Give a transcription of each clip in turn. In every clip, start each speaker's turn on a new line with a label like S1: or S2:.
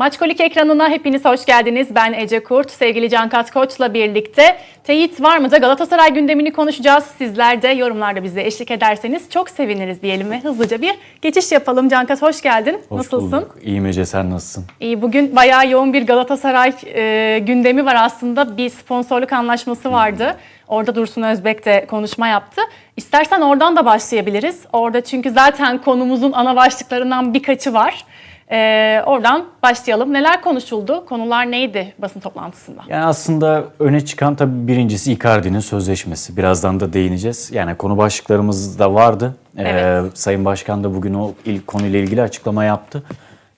S1: Maçkolik ekranına hepiniz hoş geldiniz. Ben Ece Kurt. Sevgili Cankat Koç'la birlikte teyit var mı da Galatasaray gündemini konuşacağız. Sizler de yorumlarda bize eşlik ederseniz çok seviniriz diyelim ve hızlıca bir geçiş yapalım. Cankat hoş geldin.
S2: Hoş
S1: Nasılsın?
S2: bulduk. İyiyim Ece sen nasılsın?
S1: İyi bugün bayağı yoğun bir Galatasaray e, gündemi var aslında. Bir sponsorluk anlaşması vardı. Orada Dursun Özbek de konuşma yaptı. İstersen oradan da başlayabiliriz. Orada çünkü zaten konumuzun ana başlıklarından birkaçı var. E, oradan başlayalım. Neler konuşuldu? Konular neydi basın toplantısında?
S2: Yani aslında öne çıkan tabii birincisi Icardi'nin sözleşmesi. Birazdan da değineceğiz. Yani konu başlıklarımız da vardı. Ee,
S1: Evet.
S2: Sayın Başkan da bugün o ilk konuyla ilgili açıklama yaptı.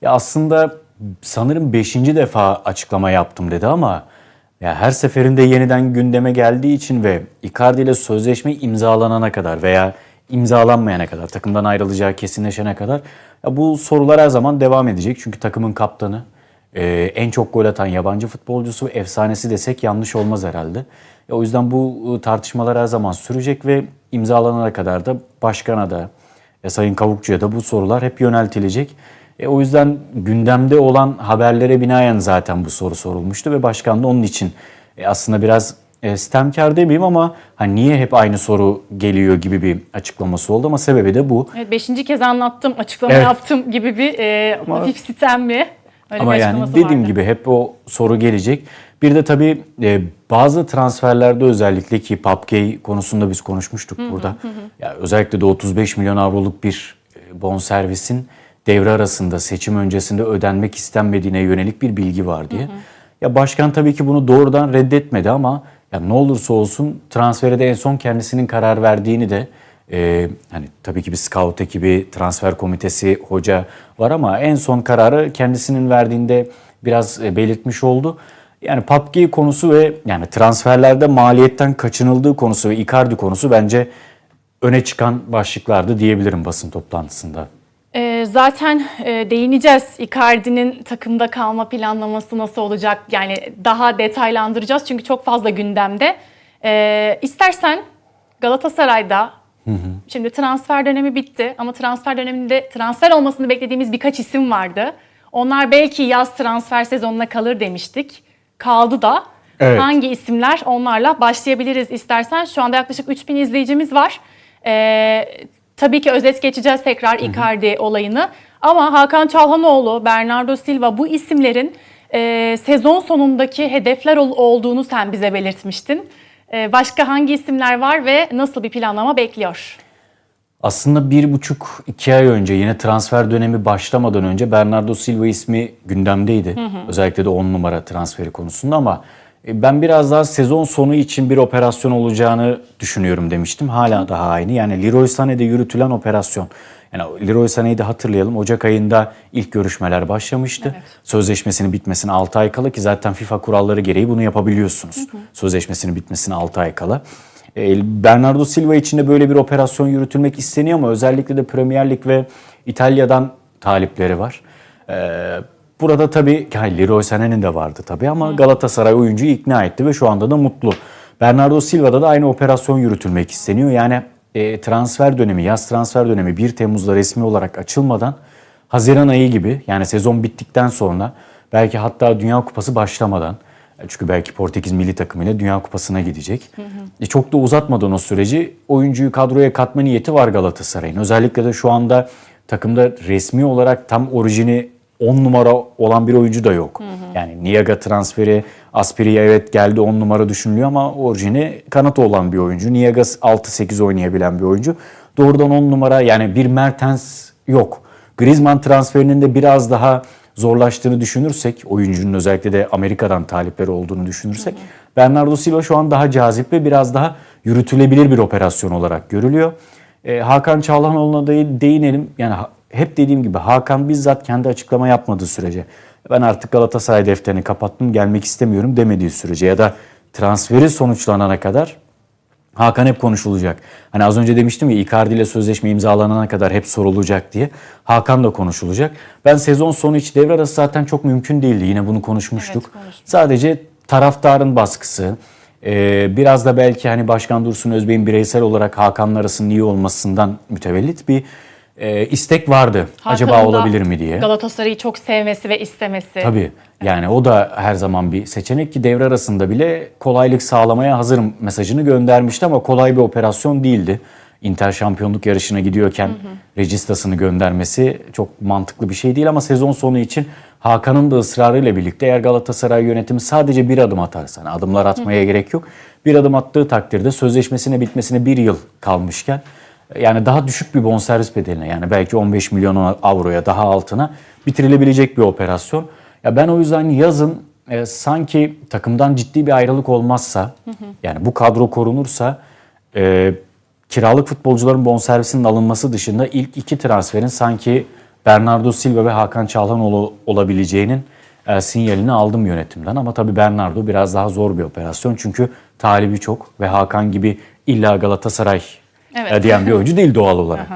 S2: Ya aslında sanırım beşinci defa açıklama yaptım dedi ama ya her seferinde yeniden gündeme geldiği için ve Icardi ile sözleşme imzalanana kadar veya imzalanmayana kadar, takımdan ayrılacağı kesinleşene kadar ya bu sorular her zaman devam edecek. Çünkü takımın kaptanı, ee, en çok gol atan yabancı futbolcusu efsanesi desek yanlış olmaz herhalde. Ya o yüzden bu ıı, tartışmalar her zaman sürecek ve imzalanana kadar da başkana da e, Sayın Kavukçu'ya da bu sorular hep yöneltilecek. E, o yüzden gündemde olan haberlere binaen zaten bu soru sorulmuştu ve başkan da onun için e, aslında biraz e, sistemkar demeyeyim ama hani niye hep aynı soru geliyor gibi bir açıklaması oldu ama sebebi de bu.
S1: Evet, beşinci kez anlattım, açıklama
S2: Evet.
S1: yaptım gibi bir e, hafif sitem mi? Öyle
S2: Ama yani dediğim
S1: vardı.
S2: gibi hep o soru gelecek. Bir de tabii e, bazı transferlerde özellikle ki Papgey konusunda biz konuşmuştuk burada. Ya özellikle de 35 milyon avroluk bir e, bonservisin devre arasında seçim öncesinde ödenmek istenmediğine yönelik bir bilgi var diye. Ya başkan tabii ki bunu doğrudan reddetmedi ama ya ne olursa olsun transfere de en son kendisinin karar verdiğini de ee, hani tabii ki bir scout ekibi, transfer komitesi, hoca var ama en son kararı kendisinin verdiğinde biraz e, belirtmiş oldu. Yani PUBG konusu ve yani transferlerde maliyetten kaçınıldığı konusu ve Icardi konusu bence öne çıkan başlıklardı diyebilirim basın toplantısında.
S1: E, zaten e, değineceğiz. Icardi'nin takımda kalma planlaması nasıl olacak? Yani daha detaylandıracağız çünkü çok fazla gündemde. E, istersen Galatasaray'da şimdi transfer dönemi bitti ama transfer döneminde transfer olmasını beklediğimiz birkaç isim vardı. Onlar belki yaz transfer sezonuna kalır demiştik. Kaldı da.
S2: Evet.
S1: Hangi isimler? Onlarla başlayabiliriz istersen. Şu anda yaklaşık 3000 izleyicimiz var. Ee, tabii ki özet geçeceğiz tekrar Icardi olayını. Ama Hakan Çalhanoğlu, Bernardo Silva bu isimlerin e, sezon sonundaki hedefler ol- olduğunu sen bize belirtmiştin. E, başka hangi isimler var ve nasıl bir planlama bekliyor?
S2: Aslında bir buçuk iki ay önce yine transfer dönemi başlamadan önce Bernardo Silva ismi gündemdeydi. Özellikle de 10 numara transferi konusunda ama ben biraz daha sezon sonu için bir operasyon olacağını düşünüyorum demiştim. Hala daha aynı. Yani Leroy Sané'de yürütülen operasyon. Yani Leroy Sané'yi de hatırlayalım. Ocak ayında ilk görüşmeler başlamıştı. Sözleşmesinin bitmesine 6 ay kala ki zaten FIFA kuralları gereği bunu yapabiliyorsunuz. Sözleşmesinin bitmesine 6 ay kala. E, Bernardo Silva için de böyle bir operasyon yürütülmek isteniyor ama özellikle de Premier Lig ve İtalya'dan talipleri var. E, burada tabii yani Leroy Sané'nin de vardı tabii ama Galatasaray oyuncuyu ikna etti ve şu anda da mutlu. Bernardo Silva'da da aynı operasyon yürütülmek isteniyor. Yani e, transfer dönemi, yaz transfer dönemi 1 Temmuz'da resmi olarak açılmadan Haziran ayı gibi yani sezon bittikten sonra belki hatta Dünya Kupası başlamadan e, çünkü belki Portekiz milli takımıyla Dünya Kupası'na gidecek. E, çok da uzatmadan o süreci oyuncuyu kadroya katma niyeti var Galatasaray'ın. Özellikle de şu anda takımda resmi olarak tam orijini 10 numara olan bir oyuncu da yok. Yani Niaga transferi, Aspiri'ye evet geldi 10 numara düşünülüyor ama orijini kanat olan bir oyuncu. Niaga 6-8 oynayabilen bir oyuncu. Doğrudan 10 numara yani bir Mertens yok. Griezmann transferinin de biraz daha zorlaştığını düşünürsek, oyuncunun özellikle de Amerika'dan talipleri olduğunu düşünürsek, Bernardo Silva şu an daha cazip ve biraz daha yürütülebilir bir operasyon olarak görülüyor. E, Hakan Çalhanoğlu'na da değinelim. Yani hep dediğim gibi Hakan bizzat kendi açıklama yapmadığı sürece ben artık Galatasaray defterini kapattım gelmek istemiyorum demediği sürece ya da transferi sonuçlanana kadar Hakan hep konuşulacak. Hani az önce demiştim ya Icardi ile sözleşme imzalanana kadar hep sorulacak diye. Hakan da konuşulacak. Ben sezon sonu içi devre arası zaten çok mümkün değildi. Yine bunu konuşmuştuk.
S1: Evet, konuşmuştuk.
S2: Sadece taraftarın baskısı, e, biraz da belki hani Başkan Dursun Özbey'in bireysel olarak Hakan'la arasının iyi olmasından mütevellit bir e, istek vardı. Acaba
S1: Hakan'ın da
S2: olabilir mi diye.
S1: Galatasaray'ı çok sevmesi ve istemesi.
S2: Tabii. Yani o da her zaman bir seçenek ki devre arasında bile kolaylık sağlamaya hazırım mesajını göndermişti ama kolay bir operasyon değildi. Inter şampiyonluk yarışına gidiyorken registasını göndermesi çok mantıklı bir şey değil ama sezon sonu için Hakan'ın da ısrarıyla birlikte eğer Galatasaray yönetimi sadece bir adım atarsa, yani adımlar atmaya gerek yok. Bir adım attığı takdirde sözleşmesine bitmesine bir yıl kalmışken yani daha düşük bir bonservis bedeline yani belki 15 milyon avroya daha altına bitirilebilecek bir operasyon. Ya ben o yüzden yazın e, sanki takımdan ciddi bir ayrılık olmazsa yani bu kadro korunursa e, kiralık futbolcuların bonservisinin alınması dışında ilk iki transferin sanki Bernardo Silva ve Hakan Çalhanoğlu olabileceğinin e, sinyalini aldım yönetimden. Ama tabii Bernardo biraz daha zor bir operasyon çünkü talibi çok ve Hakan gibi illa Galatasaray
S1: Evet.
S2: e, diyen bir oyuncu değil doğal olarak.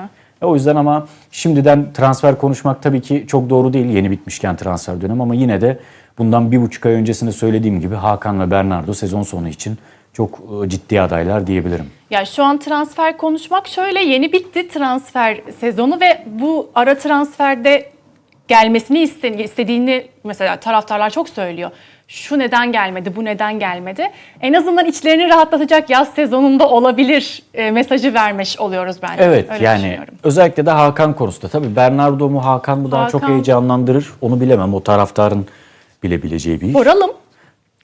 S2: E, o yüzden ama şimdiden transfer konuşmak tabii ki çok doğru değil yeni bitmişken transfer dönem ama yine de bundan bir buçuk ay öncesinde söylediğim gibi Hakan ve Bernardo sezon sonu için çok e, ciddi adaylar diyebilirim.
S1: Ya şu an transfer konuşmak şöyle yeni bitti transfer sezonu ve bu ara transferde gelmesini iste- istediğini mesela taraftarlar çok söylüyor. Şu neden gelmedi, bu neden gelmedi? En azından içlerini rahatlatacak yaz sezonunda olabilir e, mesajı vermiş oluyoruz bence.
S2: Evet
S1: Öyle
S2: yani özellikle de Hakan konusunda. Tabii Bernardo mu Hakan mı daha çok
S1: Hakan.
S2: heyecanlandırır onu bilemem. O taraftarın bilebileceği bir iş.
S1: Soralım.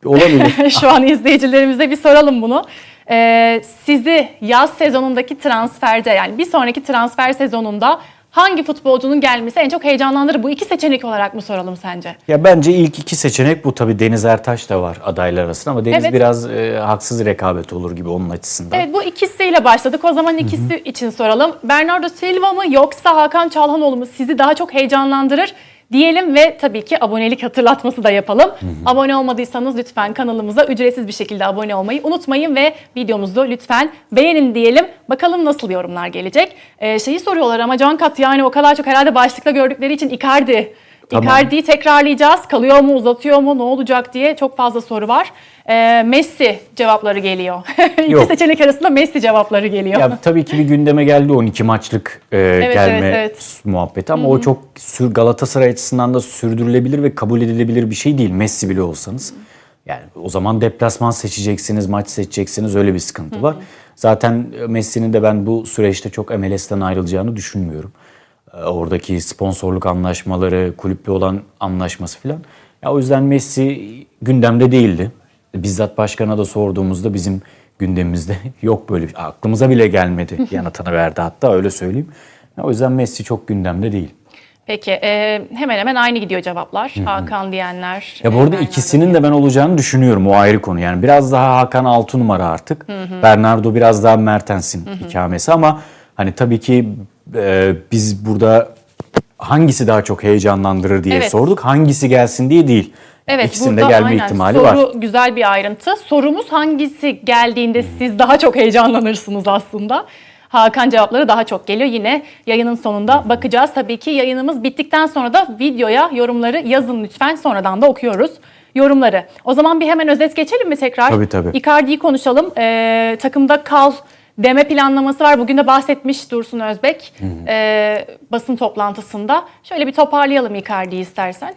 S2: Olabilir.
S1: Şu an izleyicilerimize bir soralım bunu. Ee, sizi yaz sezonundaki transferde yani bir sonraki transfer sezonunda hangi futbolcunun gelmesi en çok heyecanlandırır? Bu iki seçenek olarak mı soralım sence?
S2: ya bence ilk iki seçenek bu tabii Deniz Ertaş da var adaylar arasında ama Deniz
S1: Evet.
S2: biraz e, haksız rekabet olur gibi onun açısından.
S1: Evet bu ikisiyle başladık. O zaman ikisi için soralım. Bernardo Silva mı yoksa Hakan Çalhanoğlu mu sizi daha çok heyecanlandırır? Diyelim ve tabii ki abonelik hatırlatması da yapalım. Abone olmadıysanız lütfen kanalımıza ücretsiz bir şekilde abone olmayı unutmayın ve videomuzu lütfen beğenin diyelim. Bakalım nasıl yorumlar gelecek. Ee, şeyi soruyorlar ama Can Kat yani o kadar çok herhalde başlıkta gördükleri için Icardi.
S2: Tamam.
S1: Icardi'yi tekrarlayacağız. Kalıyor mu, uzatıyor mu, ne olacak diye çok fazla soru var. Ee, Messi cevapları geliyor. İki
S2: Yok.
S1: seçenek arasında Messi cevapları geliyor.
S2: Ya tabii ki bir gündeme geldi 12 maçlık e, gelme
S1: evet, evet.
S2: muhabbeti ama o çok sür, Galatasaray açısından da sürdürülebilir ve kabul edilebilir bir şey değil Messi bile olsanız. Yani o zaman deplasman seçeceksiniz, maç seçeceksiniz öyle bir sıkıntı var. Zaten Messi'nin de ben bu süreçte çok MLS'ten ayrılacağını düşünmüyorum. E, Oradaki sponsorluk anlaşmaları, kulüple olan anlaşması falan. Ya o yüzden Messi gündemde değildi. Bizzat başkana da sorduğumuzda bizim gündemimizde yok böyle bir aklımıza bile gelmedi yanıtını verdi hatta öyle söyleyeyim. Ya o yüzden Messi çok gündemde değil.
S1: Peki e, hemen hemen aynı gidiyor cevaplar. Hakan diyenler.
S2: Ya bu
S1: e,
S2: arada
S1: Bernardo
S2: ikisinin de ben olacağını düşünüyorum o ayrı konu. Yani biraz daha Hakan 6 numara artık. Bernardo biraz daha Mertens'in ikamesi ama hani tabii ki e, biz burada hangisi daha çok heyecanlandırır diye
S1: Evet.
S2: sorduk. Hangisi gelsin diye değil.
S1: Evet,
S2: İkisinin de
S1: burada
S2: gelme
S1: aynen.
S2: ihtimali
S1: Soru
S2: var.
S1: güzel bir ayrıntı. Sorumuz hangisi geldiğinde siz daha çok heyecanlanırsınız aslında. Hakan cevapları daha çok geliyor. Yine yayının sonunda bakacağız. Tabii ki yayınımız bittikten sonra da videoya yorumları yazın lütfen. Sonradan da okuyoruz yorumları. O zaman bir hemen özet geçelim mi tekrar?
S2: Tabii, tabii.
S1: Icardi'yi konuşalım. Ee, takımda kal deme planlaması var. Bugün de bahsetmiş Dursun Özbek ee, basın toplantısında. Şöyle bir toparlayalım Icardi'yi istersen.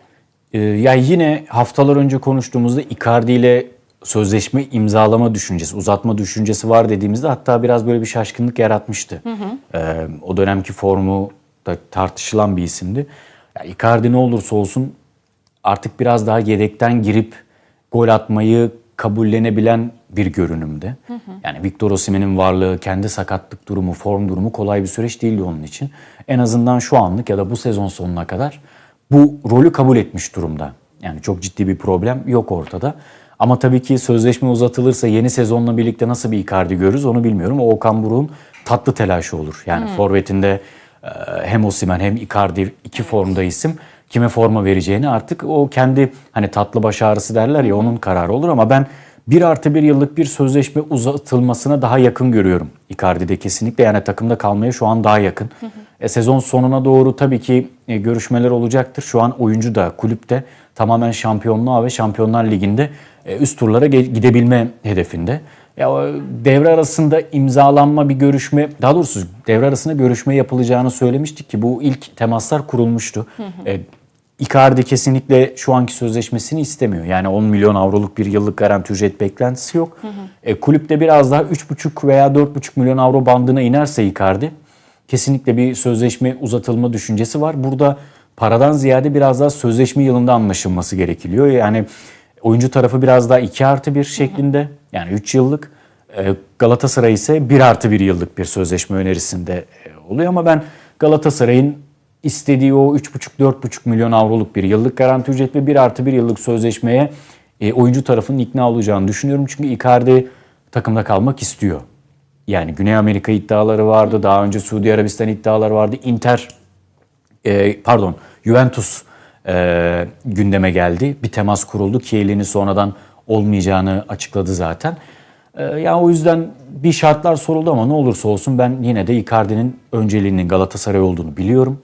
S2: Ee, ya yine haftalar önce konuştuğumuzda Icardi ile sözleşme imzalama düşüncesi, uzatma düşüncesi var dediğimizde hatta biraz böyle bir şaşkınlık yaratmıştı. Ee, o dönemki formu da tartışılan bir isimdi. Ya Icardi ne olursa olsun artık biraz daha yedekten girip gol atmayı kabullenebilen bir görünümde. Yani Victor Osimhen'in varlığı, kendi sakatlık durumu, form durumu kolay bir süreç değildi onun için. En azından şu anlık ya da bu sezon sonuna kadar bu rolü kabul etmiş durumda. Yani çok ciddi bir problem yok ortada. Ama tabii ki sözleşme uzatılırsa yeni sezonla birlikte nasıl bir Icardi görürüz onu bilmiyorum. O Okan Buruk'un tatlı telaşı olur. Yani forvetinde e, hem Osimhen hem Icardi iki formda isim kime forma vereceğini artık o kendi hani tatlı baş ağrısı derler ya onun kararı olur ama ben bir artı bir yıllık bir sözleşme uzatılmasına daha yakın görüyorum Icardi'de kesinlikle. Yani takımda kalmaya şu an daha yakın. E, sezon sonuna doğru tabii ki e, görüşmeler olacaktır. Şu an oyuncu da kulüp de tamamen şampiyonluğa ve Şampiyonlar Ligi'nde e, üst turlara gidebilme hedefinde. Ya devre arasında imzalanma bir görüşme, daha doğrusu devre arasında görüşme yapılacağını söylemiştik ki bu ilk temaslar kurulmuştu. E, Icardi kesinlikle şu anki sözleşmesini istemiyor. Yani 10 milyon avroluk bir yıllık garanti ücret beklentisi yok. E, kulüp de biraz daha 3,5 veya 4,5 milyon avro bandına inerse Icardi kesinlikle bir sözleşme uzatılma düşüncesi var. Burada paradan ziyade biraz daha sözleşme yılında anlaşılması gerekiliyor. Yani oyuncu tarafı biraz daha 2 artı 1 şeklinde yani 3 yıllık. E, Galatasaray ise 1 artı 1 yıllık bir sözleşme önerisinde e, oluyor ama ben Galatasaray'ın istediği o 3,5-4,5 milyon avroluk bir yıllık garanti ücret ve 1 artı 1 yıllık sözleşmeye e, oyuncu tarafının ikna olacağını düşünüyorum. Çünkü Icardi takımda kalmak istiyor. Yani Güney Amerika iddiaları vardı. Daha önce Suudi Arabistan iddiaları vardı. Inter e, pardon Juventus e, gündeme geldi. Bir temas kuruldu. Kiel'ini sonradan olmayacağını açıkladı zaten. E, ya o yüzden bir şartlar soruldu ama ne olursa olsun ben yine de Icardi'nin önceliğinin Galatasaray olduğunu biliyorum.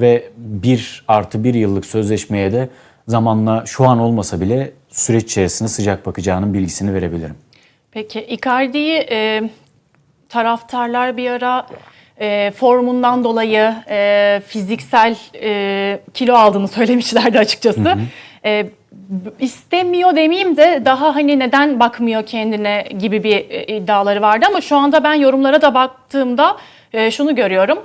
S2: Ve bir artı bir yıllık sözleşmeye de zamanla şu an olmasa bile süreç içerisinde sıcak bakacağının bilgisini verebilirim.
S1: Peki Icardi'yi e, taraftarlar bir ara e, formundan dolayı e, fiziksel e, kilo aldığını söylemişlerdi açıkçası. E, b- istemiyor demeyeyim de daha hani neden bakmıyor kendine gibi bir e, iddiaları vardı ama şu anda ben yorumlara da baktığımda e, şunu görüyorum.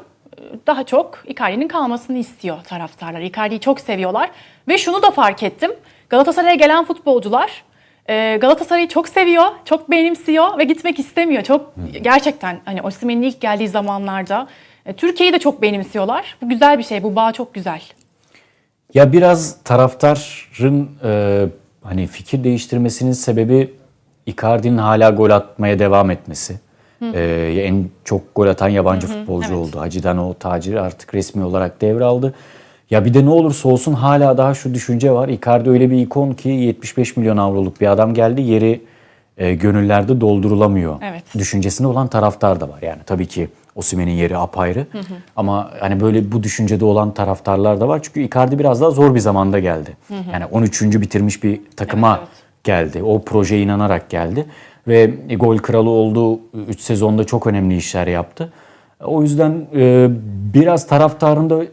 S1: Daha çok Icardi'nin kalmasını istiyor taraftarlar. Icardi'yi çok seviyorlar ve şunu da fark ettim. Galatasaray'a gelen futbolcular e, Galatasaray'ı çok seviyor, çok benimsiyor ve gitmek istemiyor. Çok gerçekten hani Osimhen'in ilk geldiği zamanlarda e, Türkiye'yi de çok benimsiyorlar. Bu güzel bir şey. Bu bağ çok güzel.
S2: Ya biraz taraftarın e, hani fikir değiştirmesinin sebebi Icardi'nin hala gol atmaya devam etmesi. E, en çok gol atan yabancı futbolcu
S1: evet.
S2: oldu. Hacı'dan o taciri artık resmi olarak devraldı. Ya bir de ne olursa olsun hala daha şu düşünce var. Icardi öyle bir ikon ki 75 milyon avroluk bir adam geldi. Yeri e, gönüllerde doldurulamıyor.
S1: Evet.
S2: Düşüncesinde olan taraftar da var. Yani tabii ki Osimhen'in yeri apayrı. Ama hani böyle bu düşüncede olan taraftarlar da var. Çünkü Icardi biraz daha zor bir zamanda geldi. Yani 13. bitirmiş bir takıma
S1: Evet, evet.
S2: geldi. O projeye inanarak geldi. Ve gol kralı oldu. 3 sezonda çok önemli işler yaptı. O yüzden e, biraz taraftarın da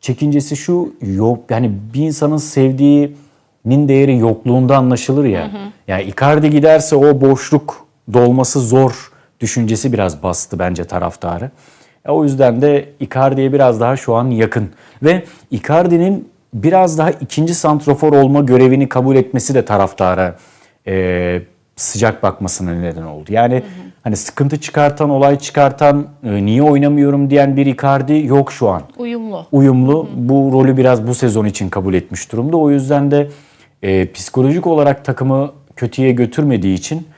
S2: çekincesi şu yok yani bir insanın sevdiğinin değeri yokluğunda anlaşılır ya. Yani Icardi giderse o boşluk dolması zor düşüncesi biraz bastı bence taraftarı. E, o yüzden de Icardi'ye biraz daha şu an yakın. Ve Icardi'nin biraz daha ikinci santrofor olma görevini kabul etmesi de taraftara e, sıcak bakmasına neden oldu. Yani hani sıkıntı çıkartan, olay çıkartan, e, niye oynamıyorum diyen bir Icardi yok şu an
S1: Uyumlu.
S2: uyumlu. Bu rolü biraz bu sezon için kabul etmiş durumda. O yüzden de e, psikolojik olarak takımı kötüye götürmediği için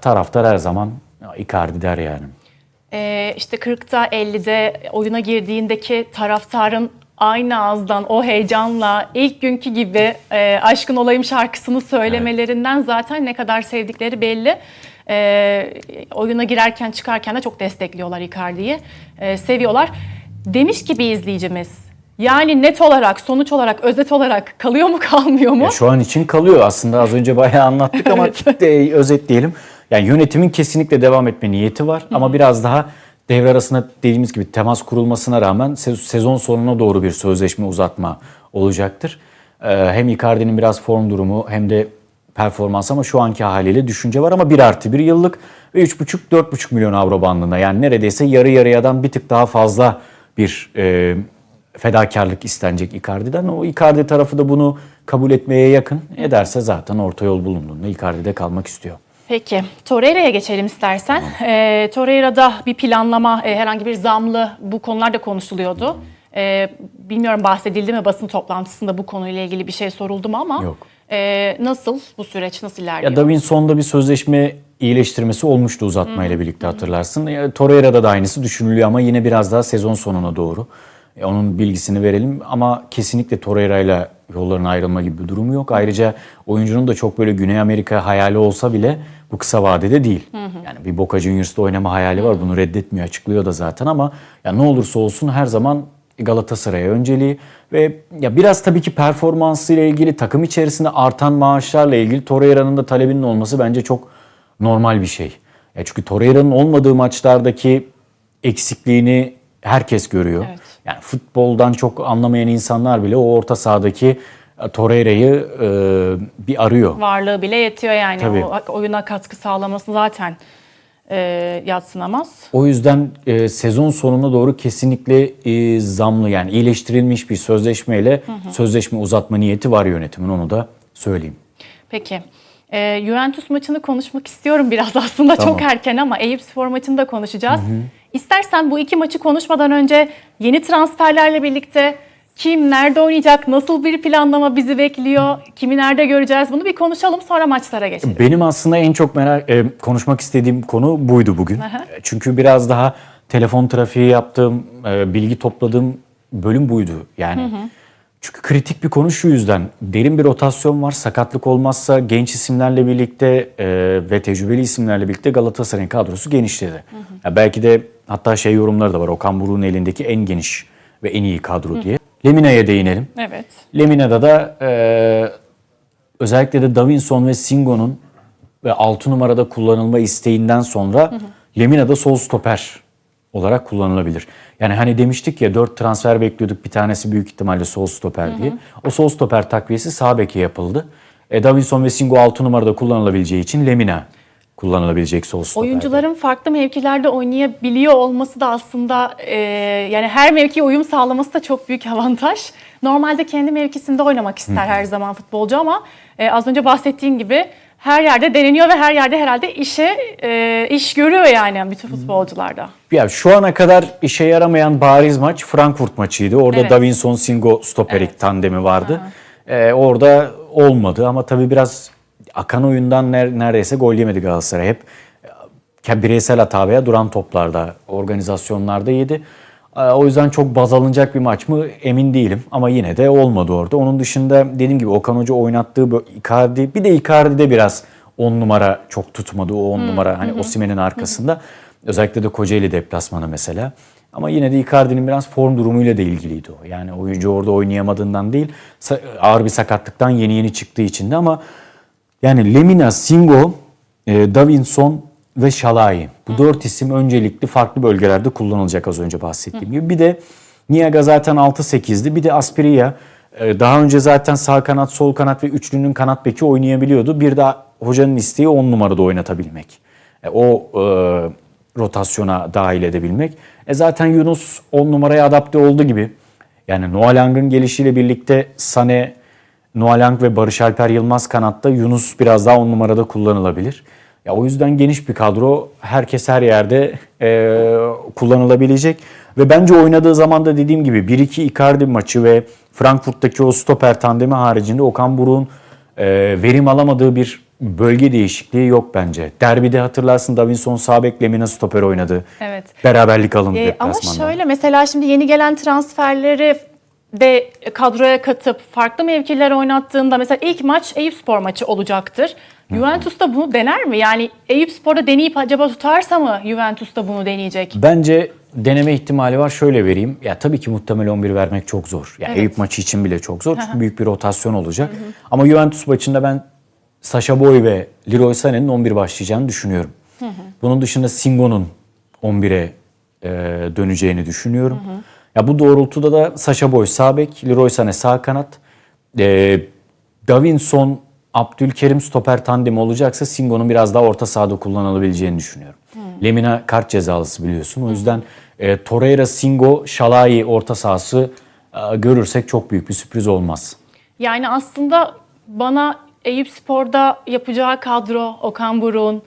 S2: taraftar her zaman "Ya, Icardi der yani.
S1: Ee, işte 40'ta 50'de oyuna girdiğindeki taraftarın aynı ağızdan o heyecanla ilk günkü gibi e, Aşkın Olayım şarkısını söylemelerinden zaten ne kadar sevdikleri belli. Ee, oyuna girerken çıkarken de çok destekliyorlar Icardi'yi. Ee, seviyorlar. Demiş ki bir izleyicimiz yani net olarak, sonuç olarak, özet olarak kalıyor mu kalmıyor mu?
S2: Ya şu an için kalıyor aslında az önce bayağı anlattık ama de, özetleyelim. Yani yönetimin kesinlikle devam etme niyeti var ama biraz daha devre arasında dediğimiz gibi temas kurulmasına rağmen se- sezon sonuna doğru bir sözleşme uzatma olacaktır. Ee, hem Icardi'nin biraz form durumu hem de performans ama şu anki haliyle düşünce var ama 1 artı 1 yıllık ve 3,5-4,5 milyon avro bandında yani neredeyse yarı yarıyadan bir tık daha fazla bir e, fedakarlık istenecek Icardi'den. O Icardi tarafı da bunu kabul etmeye yakın. Ederse zaten orta yol bulunduğunda Icardi'de kalmak istiyor.
S1: Peki, Torreira'ya geçelim istersen. Ee, Torreira'da bir planlama, e, herhangi bir zamlı bu konular da konuşuluyordu. Ee, bilmiyorum bahsedildi mi basın toplantısında bu konuyla ilgili bir şey soruldu mu ama
S2: Yok.
S1: e, nasıl bu süreç nasıl ilerliyor?
S2: Ya Davinson'da bir sözleşme iyileştirmesi olmuştu uzatmayla birlikte hatırlarsın. Ya, Torreira'da da aynısı düşünülüyor ama yine biraz daha sezon sonuna doğru. E, onun bilgisini verelim ama kesinlikle Torreira'yla yolların ayrılma gibi bir durumu yok. Ayrıca oyuncunun da çok böyle Güney Amerika hayali olsa bile bu kısa vadede değil. Yani bir Boca Juniors'ta oynama hayali var. Bunu reddetmiyor, açıklıyor da zaten ama ya ne olursa olsun her zaman Galatasaray'a önceliği ve ya biraz tabii ki performansıyla ilgili takım içerisinde artan maaşlarla ilgili Torreira'nın da talebinin olması bence çok normal bir şey. Ya çünkü Torreira'nın olmadığı maçlardaki eksikliğini herkes görüyor.
S1: Evet.
S2: Yani futboldan çok anlamayan insanlar bile o orta sahadaki Torreira'yı e, bir arıyor.
S1: Varlığı bile yetiyor yani.
S2: Tabii.
S1: O oyuna katkı sağlaması zaten e, yatsınamaz.
S2: O yüzden e, sezon sonuna doğru kesinlikle e, zamlı yani iyileştirilmiş bir sözleşmeyle sözleşme uzatma niyeti var yönetimin onu da söyleyeyim.
S1: Peki. Ee, Juventus maçını konuşmak istiyorum biraz aslında
S2: Tamam.
S1: çok erken ama Eyüp Spor maçını da konuşacağız. İstersen bu iki maçı konuşmadan önce yeni transferlerle birlikte kim nerede oynayacak, nasıl bir planlama bizi bekliyor, kimi nerede göreceğiz bunu bir konuşalım sonra maçlara geçelim.
S2: Benim aslında en çok merak e, konuşmak istediğim konu buydu bugün.
S1: Aha.
S2: E, Çünkü biraz daha telefon trafiği yaptığım, e, bilgi topladığım bölüm buydu. Yani çünkü kritik bir konu şu yüzden. Derin bir rotasyon var. Sakatlık olmazsa genç isimlerle birlikte e, ve tecrübeli isimlerle birlikte Galatasaray'ın kadrosu genişledi. Ya belki de hatta şey yorumları da var. Okan Buruk'un elindeki en geniş ve en iyi kadro diye. Lemina'ya değinelim.
S1: Evet.
S2: Lemina'da da e, özellikle de Davinson ve Singo'nun ve 6 numarada kullanılma isteğinden sonra Lemina'da sol stoper olarak kullanılabilir. Yani hani demiştik ya 4 transfer bekliyorduk bir tanesi büyük ihtimalle sol stoper diye. O sol stoper takviyesi sağ beke yapıldı. E, Davinson ve Singo 6 numarada kullanılabileceği için Lemina kullanılabilecek sol stoper.
S1: Oyuncuların farklı mevkilerde oynayabiliyor olması da aslında e, yani her mevkiye uyum sağlaması da çok büyük avantaj. Normalde kendi mevkisinde oynamak ister her zaman futbolcu ama e, az önce bahsettiğin gibi her yerde deneniyor ve her yerde herhalde işe e, iş görüyor yani bütün futbolcularda.
S2: Ya şu ana kadar işe yaramayan bariz maç Frankfurt maçıydı. Orada
S1: Evet.
S2: Davinson Singo stoperik tandemi vardı. Ee, orada olmadı ama tabii biraz akan oyundan ner- neredeyse gol yemedi Galatasaray. Hep e, bireysel hata veya duran toplarda, organizasyonlarda yedi. Ee, O yüzden çok baz alınacak bir maç mı emin değilim ama yine de olmadı orada. Onun dışında dediğim gibi Okan Hoca oynattığı Icardi bir de Icardi'de biraz 10 numara çok tutmadı o 10 numara hani Osimhen'in arkasında. Özellikle de Kocaeli deplasmanı mesela. Ama yine de Icardi'nin biraz form durumuyla da ilgiliydi o. Yani oyuncu orada oynayamadığından değil ağır bir sakatlıktan yeni yeni çıktığı için de ama yani Lemina, Singo, e, Davinson ve Şalai. Bu dört isim öncelikli farklı bölgelerde kullanılacak az önce bahsettiğim gibi. Bir de Niaga zaten 6-8'di. Bir de Aspiria e, daha önce zaten sağ kanat, sol kanat ve üçlünün kanat beki oynayabiliyordu. Bir de hocanın isteği 10 numarada oynatabilmek. E, o e, rotasyona dahil edebilmek. E zaten Yunus 10 numaraya adapte oldu gibi. Yani Noah Lang'ın gelişiyle birlikte Sane, Noah ve Barış Alper Yılmaz kanatta Yunus biraz daha on numarada kullanılabilir. Ya o yüzden geniş bir kadro. Herkes her yerde e, kullanılabilecek. Ve bence oynadığı zaman da dediğim gibi 1-2 Icardi maçı ve Frankfurt'taki o stoper tandemi haricinde Okan Buruk'un e, verim alamadığı bir bölge değişikliği yok bence. Derbide hatırlarsın Davinson sağ bek Lemina stoper oynadı.
S1: Evet.
S2: Beraberlik alındı
S1: Ee, ama şöyle mesela şimdi yeni gelen transferleri de kadroya katıp farklı mevkiler oynattığında mesela ilk maç Eyüp Spor maçı olacaktır. Juventus da bunu dener mi? Yani Eyüp Spor'da deneyip acaba tutarsa mı Juventus da bunu deneyecek?
S2: Bence deneme ihtimali var. Şöyle vereyim. Ya tabii ki muhtemel 11 vermek çok zor. Ya
S1: Evet.
S2: Eyüp maçı için bile çok zor. Çünkü büyük bir rotasyon olacak. Ama Juventus maçında ben Sasha Boy ve Leroy Sané'nin 11 başlayacağını düşünüyorum. Bunun dışında Singo'nun 11'e e, döneceğini düşünüyorum. Ya bu doğrultuda da Sasha Boy sağ bek, Leroy Sané sağ kanat. E, Davinson, Abdülkerim stoper tandemi olacaksa Singo'nun biraz daha orta sahada kullanılabileceğini düşünüyorum. Lemina kart cezalısı biliyorsun. O yüzden e, Torreira, Singo, Şalai orta sahası e, görürsek çok büyük bir sürpriz olmaz.
S1: Yani aslında bana Eyüp Spor'da yapacağı kadro Okan Buruk'un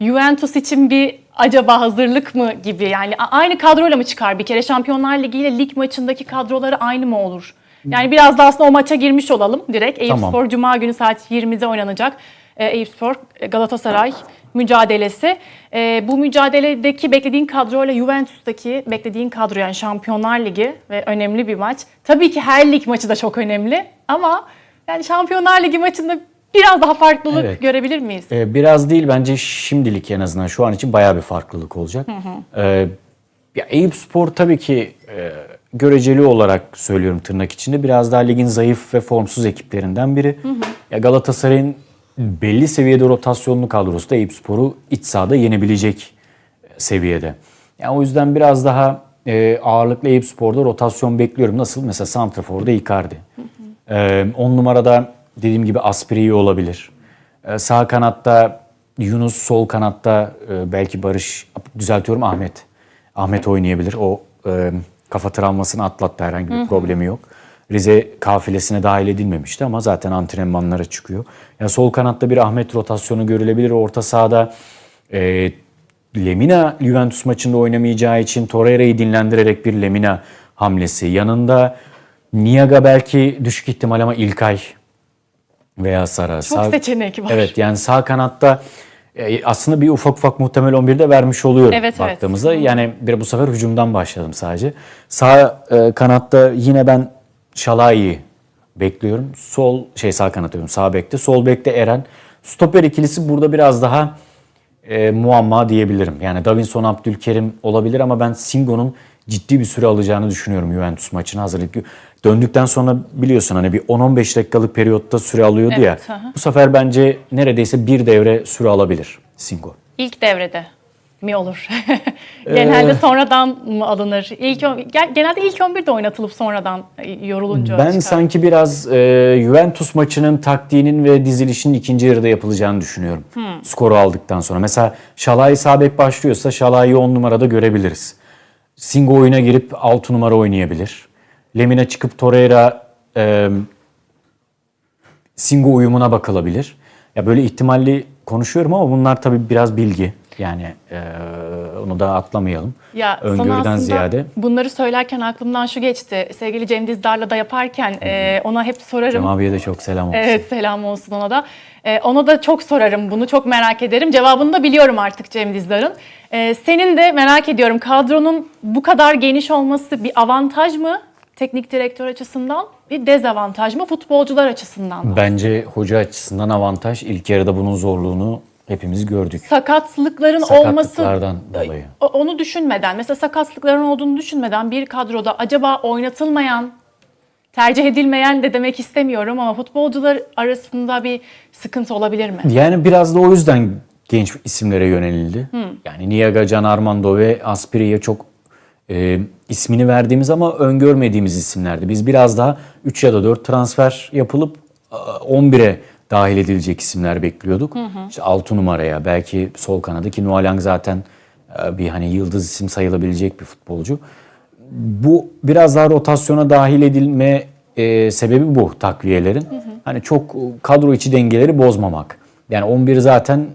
S1: Juventus için bir acaba hazırlık mı gibi yani aynı kadroyla mı çıkar bir kere Şampiyonlar Ligi ile lig maçındaki kadroları aynı mı olur? Yani biraz da aslında o maça girmiş olalım direkt. Eyüp
S2: Tamam.
S1: Spor Cuma günü saat 20'de oynanacak. Ee, Eyüp Spor e, Galatasaray mücadelesi. Ee, bu mücadeledeki beklediğin kadroyla Juventus'taki beklediğin kadro yani Şampiyonlar Ligi ve önemli bir maç. Tabii ki her lig maçı da çok önemli ama yani Şampiyonlar Ligi maçında biraz daha farklılık
S2: Evet.
S1: görebilir miyiz?
S2: E, biraz değil bence şimdilik en azından şu an için bayağı bir farklılık olacak. E, ya Eyüp Spor tabii ki e, göreceli olarak söylüyorum tırnak içinde biraz daha ligin zayıf ve formsuz ekiplerinden biri. Ya Galatasaray'ın belli seviyede rotasyonlu kadrosu da Eyüpspor'u iç sahada yenebilecek seviyede. Yani o yüzden biraz daha e, ağırlıklı Eyüpspor'da rotasyon bekliyorum. Nasıl? Mesela Santrafor'da Icardi. 10 numarada dediğim gibi Aspiri olabilir. E, sağ kanatta Yunus, sol kanatta e, belki Barış, düzeltiyorum Ahmet. Ahmet oynayabilir. O e, kafa travmasını atlattı herhangi bir problemi yok. Rize kafilesine dahil edilmemişti ama zaten antrenmanlara çıkıyor. Yani sol kanatta bir Ahmet rotasyonu görülebilir. Orta sahada e, Lemina Juventus maçında oynamayacağı için Torreira'yı dinlendirerek bir Lemina hamlesi. Yanında Niaga belki düşük ihtimal ama İlkay veya Sara.
S1: Çok seçenek var.
S2: Evet yani sağ kanatta e, aslında bir ufak ufak muhtemel 11'de vermiş oluyorum
S1: Evet, evet.
S2: baktığımızda. Yani bir bu sefer hücumdan başladım sadece. Sağ e, kanatta yine ben Şalay'ı bekliyorum. Sol şey sağ kanat diyorum. Sağ bekte. Sol bekte Eren. Stoper ikilisi burada biraz daha e, muamma diyebilirim. Yani Davinson Abdülkerim olabilir ama ben Singo'nun ciddi bir süre alacağını düşünüyorum Juventus maçına hazırlık. Döndükten sonra biliyorsun hani bir 10-15 dakikalık periyotta süre alıyordu ya.
S1: Evet, hı hı.
S2: Bu sefer bence neredeyse bir devre süre alabilir Singo.
S1: İlk devrede mi olur? Genelde
S2: Ee,
S1: sonradan mı alınır? İlk genelde ilk 11'de oynatılıp sonradan e, yorulunca
S2: Ben
S1: çıkar.
S2: sanki biraz e, Juventus maçının taktiğinin ve dizilişinin ikinci yarıda yapılacağını düşünüyorum.
S1: Hmm.
S2: Skoru aldıktan sonra. Mesela Şalay sağ bek başlıyorsa Şalay'ı 10 numarada görebiliriz. Singo oyuna girip 6 numara oynayabilir. Lemina çıkıp Torreira e, Singo uyumuna bakılabilir. Ya böyle ihtimalli konuşuyorum ama bunlar tabii biraz bilgi. Yani e, onu da atlamayalım.
S1: Ya
S2: Öngörüden ziyade.
S1: bunları söylerken aklımdan şu geçti. Sevgili Cem Dizdar'la da yaparken e, ona hep sorarım.
S2: Cem abiye de çok selam olsun.
S1: Evet selam olsun ona da. Ee, ona da çok sorarım bunu, çok merak ederim. Cevabını da biliyorum artık Cem Dizdar'ın. Ee, senin de merak ediyorum kadronun bu kadar geniş olması bir avantaj mı teknik direktör açısından, bir dezavantaj mı futbolcular açısından da?
S2: Bence hoca açısından avantaj. İlk yarıda bunun zorluğunu hepimiz gördük.
S1: Sakatlıkların olması
S2: dolayı.
S1: onu düşünmeden, mesela sakatlıkların olduğunu düşünmeden bir kadroda acaba oynatılmayan, tercih edilmeyen de demek istemiyorum ama futbolcular arasında bir sıkıntı olabilir mi?
S2: Yani biraz da o yüzden genç isimlere yönelildi. Yani Niaga, Can Armando ve Aspiri'ye çok e, ismini verdiğimiz ama öngörmediğimiz isimlerdi. Biz biraz daha 3 ya da 4 transfer yapılıp e, 11'e dahil edilecek isimler bekliyorduk. İşte 6 numaraya belki sol kanada ki Nualang zaten e, bir hani yıldız isim sayılabilecek bir futbolcu. Bu biraz daha rotasyona dahil edilme e, sebebi bu takviyelerin. Hani çok kadro içi dengeleri bozmamak. Yani 11 zaten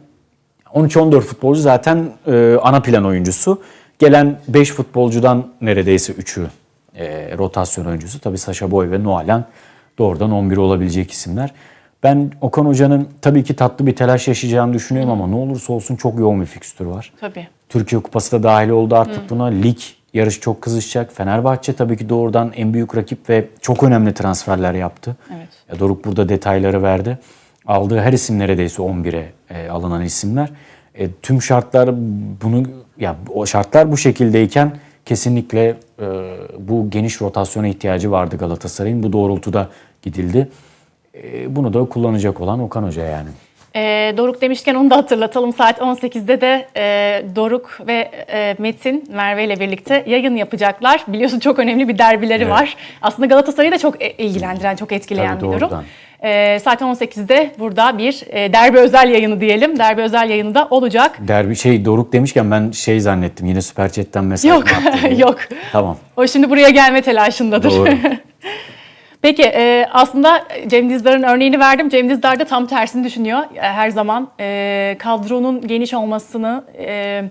S2: 13-14 futbolcu zaten e, ana plan oyuncusu. Gelen 5 futbolcudan neredeyse 3'ü e, rotasyon oyuncusu. Tabii Sasha Boy ve Noalan doğrudan 11 olabilecek isimler. Ben Okan Hoca'nın tabii ki tatlı bir telaş yaşayacağını düşünüyorum ama ne olursa olsun çok yoğun bir fikstür var.
S1: Tabii.
S2: Türkiye Kupası da dahil oldu artık buna. Lig yarış çok kızışacak. Fenerbahçe tabii ki doğrudan en büyük rakip ve çok önemli transferler yaptı.
S1: Evet.
S2: Ya Doruk burada detayları verdi. Aldığı her isim neredeyse 11'e e, alınan isimler. E, tüm şartlar bunu ya o şartlar bu şekildeyken kesinlikle e, bu geniş rotasyona ihtiyacı vardı Galatasaray'ın. Bu doğrultuda gidildi. E, bunu da kullanacak olan Okan Hoca yani.
S1: Ee, Doruk demişken onu da hatırlatalım. Saat 18'de de e, Doruk ve e, Metin Merve ile birlikte yayın yapacaklar. Biliyorsun çok önemli bir derbileri
S2: Evet.
S1: var. Aslında Galatasaray'ı da çok e, ilgilendiren, çok etkileyen
S2: Tabii,
S1: bir durum. Ee, saat 18'de burada bir e, derbi özel yayını diyelim. Derbi özel yayını da olacak.
S2: Derbi şey Doruk demişken ben şey zannettim yine Süper Chat'ten mesaj
S1: Yok, yok.
S2: Tamam.
S1: O şimdi buraya gelme telaşındadır.
S2: Doğru.
S1: Peki e, aslında Cem Dizdar'ın örneğini verdim. Cem Dizdar da tam tersini düşünüyor. E, Her zaman e, kadronun geniş olmasını e,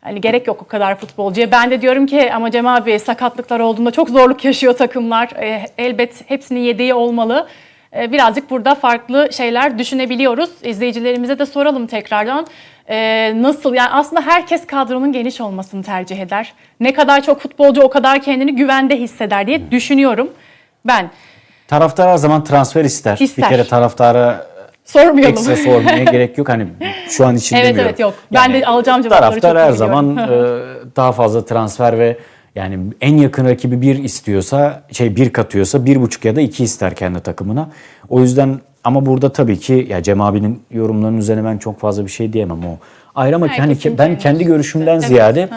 S1: hani gerek yok o kadar futbolcuya. Ben de diyorum ki ama Cem abi sakatlıklar olduğunda çok zorluk yaşıyor takımlar. E, elbet hepsinin yedeği olmalı. E, birazcık burada farklı şeyler düşünebiliyoruz. İzleyicilerimize de soralım tekrardan. E, nasıl yani aslında herkes kadronun geniş olmasını tercih eder. Ne kadar çok futbolcu o kadar kendini güvende hisseder diye düşünüyorum ben.
S2: Taraftar her zaman transfer ister.
S1: İster.
S2: Bir kere taraftara
S1: Sormayalım.
S2: ekstra sormaya gerek yok. Hani şu an için
S1: Evet,
S2: demiyorum.
S1: evet, yok. Ben de alacağım cevapları
S2: Taraftar her zaman e, daha fazla transfer ve yani en yakın rakibi bir istiyorsa şey bir katıyorsa bir buçuk ya da iki ister kendi takımına. O yüzden Ama burada tabii ki ya Cem abinin yorumlarının üzerine ben çok fazla bir şey diyemem o. Ayrı ama ki hani ke- ben
S1: kendi
S2: görüşümden
S1: Evet.
S2: ziyade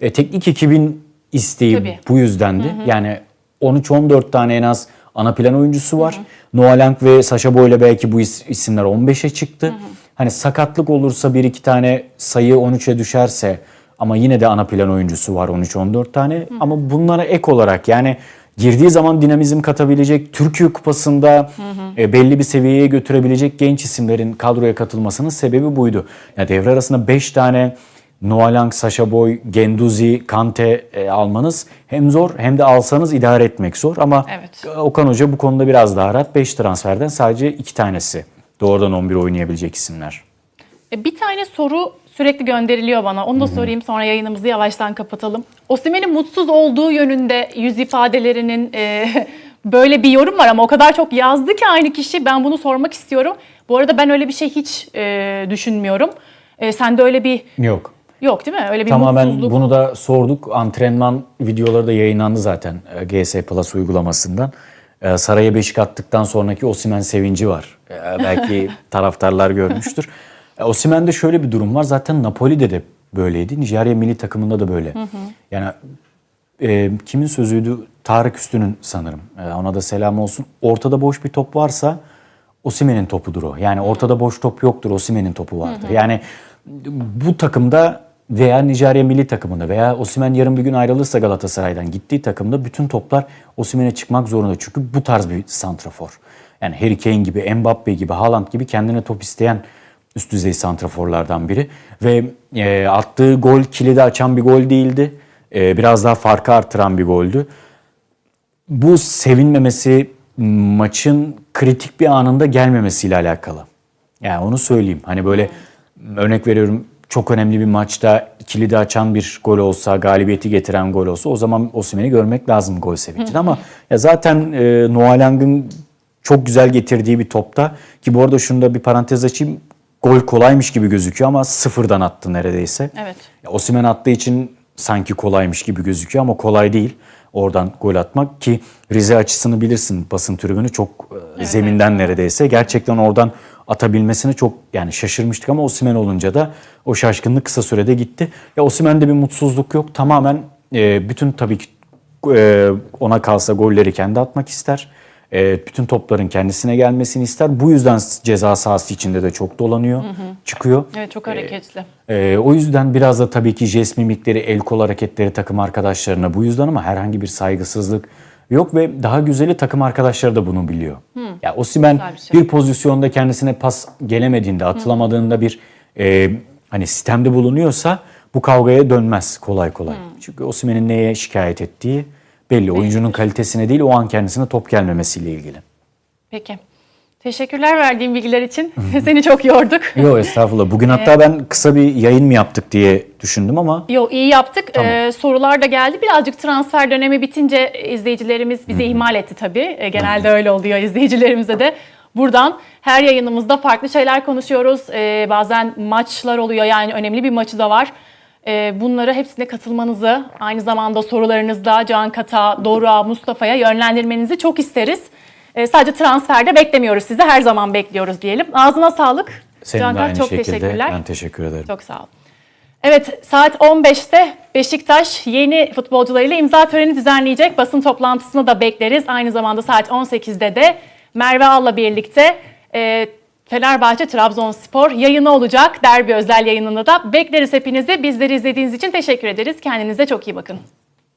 S2: e, teknik ekibin isteği
S1: Tabii.
S2: bu yüzdendi. Yani 13-14 tane en az ana plan oyuncusu var. Noah Lang ve Sasha Boy ile belki bu is- isimler 15'e çıktı. Hani sakatlık olursa bir iki tane sayı 13'e düşerse ama yine de ana plan oyuncusu var 13-14 tane. Ama bunlara ek olarak yani girdiği zaman dinamizm katabilecek, Türkiye Kupası'nda e, belli bir seviyeye götürebilecek genç isimlerin kadroya katılmasının sebebi buydu. Yani devre arasında 5 tane Noah Lang, Sasha Boy, Genduzi, Kante e, almanız hem zor hem de alsanız idare etmek zor. Ama
S1: Evet.
S2: Okan Hoca bu konuda biraz daha rahat. 5 transferden sadece 2 tanesi doğrudan 11 oynayabilecek isimler.
S1: E, Bir tane soru sürekli gönderiliyor bana. Onu da sorayım sonra yayınımızı yavaştan kapatalım. Osimhen'in mutsuz olduğu yönünde yüz ifadelerinin e, böyle bir yorum var ama o kadar çok yazdı ki aynı kişi. Ben bunu sormak istiyorum. Bu arada ben öyle bir şey hiç e, düşünmüyorum. E, sende öyle bir
S2: Yok.
S1: Yok değil mi? Öyle bir
S2: Tamamen
S1: mutsuzluk.
S2: bunu da sorduk. Antrenman videoları da yayınlandı zaten e, GS Plus uygulamasından. E, Saraya beşik attıktan sonraki Osimen sevinci var. E, Belki taraftarlar görmüştür. Osimen'de şöyle bir durum var. Zaten Napoli'de de böyleydi. Nijerya milli takımında da böyle. Yani e, kimin sözüydü? Tarık Üstün'ün sanırım. E, ona da selam olsun. Ortada boş bir top varsa Osimen'in topudur o. Yani ortada boş top yoktur. Osimen'in topu vardır. Yani bu takımda veya Nijerya milli takımında veya Osimen yarın bir gün ayrılırsa Galatasaray'dan gittiği takımda bütün toplar Osimen'e çıkmak zorunda. Çünkü bu tarz bir santrafor. Yani Harry Kane gibi, Mbappe gibi, Haaland gibi kendine top isteyen üst düzey santraforlardan biri. Ve e, attığı gol kilidi açan bir gol değildi. E, biraz daha farkı artıran bir goldü. Bu sevinmemesi maçın kritik bir anında gelmemesiyle alakalı. Yani onu söyleyeyim. Hani böyle örnek veriyorum çok önemli bir maçta kilidi açan bir gol olsa, galibiyeti getiren gol olsa o zaman Osimhen'i görmek lazım gol sevincinde. Ama ya zaten e, Noah Lang'ın çok güzel getirdiği bir topta ki bu arada şunu da bir parantez açayım. Gol kolaymış gibi gözüküyor ama sıfırdan attı neredeyse.
S1: Evet.
S2: Osimhen attığı için sanki kolaymış gibi gözüküyor ama kolay değil oradan gol atmak ki Rize açısını bilirsin basın tribünü çok e, zeminden neredeyse gerçekten oradan atabilmesine çok yani şaşırmıştık ama Osimhen olunca da o şaşkınlık kısa sürede gitti. Ya Osimhen'de bir mutsuzluk yok. Tamamen e, bütün tabii ki e, ona kalsa golleri kendi atmak ister. E, bütün topların kendisine gelmesini ister. Bu yüzden ceza sahası içinde de çok dolanıyor, çıkıyor.
S1: Evet çok hareketli.
S2: Ee, o yüzden biraz da tabii ki jest mimikleri, el kol hareketleri takım arkadaşlarına bu yüzden ama herhangi bir saygısızlık yok ve daha güzeli takım arkadaşları da bunu biliyor. Ya Osimhen
S1: Güzel bir şey.
S2: bir pozisyonda kendisine pas gelemediğinde, atılamadığında bir e, hani sistemde bulunuyorsa bu kavgaya dönmez kolay kolay. Çünkü Osimhen'in neye şikayet ettiği belli. Oyuncunun kalitesine değil o an kendisine top gelmemesiyle ilgili.
S1: Peki. Teşekkürler verdiğin bilgiler için. Seni çok yorduk.
S2: Yok estağfurullah. Bugün hatta ben kısa bir yayın mı yaptık diye düşündüm ama
S1: Yo iyi yaptık.
S2: Tamam.
S1: Ee, sorular da geldi. Birazcık transfer dönemi bitince izleyicilerimiz bizi ihmal etti tabii. Ee, genelde öyle oluyor izleyicilerimize de. Buradan her yayınımızda farklı şeyler konuşuyoruz. Ee, bazen maçlar oluyor yani önemli bir maçı da var. Ee, bunlara hepsine katılmanızı, aynı zamanda sorularınızda Can Kata, Doruk'a, Mustafa'ya yönlendirmenizi çok isteriz. Ee, sadece transferde beklemiyoruz sizi, her zaman bekliyoruz diyelim. Ağzına sağlık.
S2: senin
S1: Can
S2: de aynı
S1: çok
S2: şekilde
S1: teşekkürler.
S2: ben teşekkür ederim.
S1: Çok sağ ol. Evet saat 15'te Beşiktaş yeni futbolcularıyla imza töreni düzenleyecek. Basın toplantısını da bekleriz. Aynı zamanda saat 18'de de Merve Al'la birlikte e, Fenerbahçe Trabzonspor yayını olacak. Derbi özel yayınında da bekleriz hepinizi. Bizleri izlediğiniz için teşekkür ederiz. Kendinize çok iyi bakın.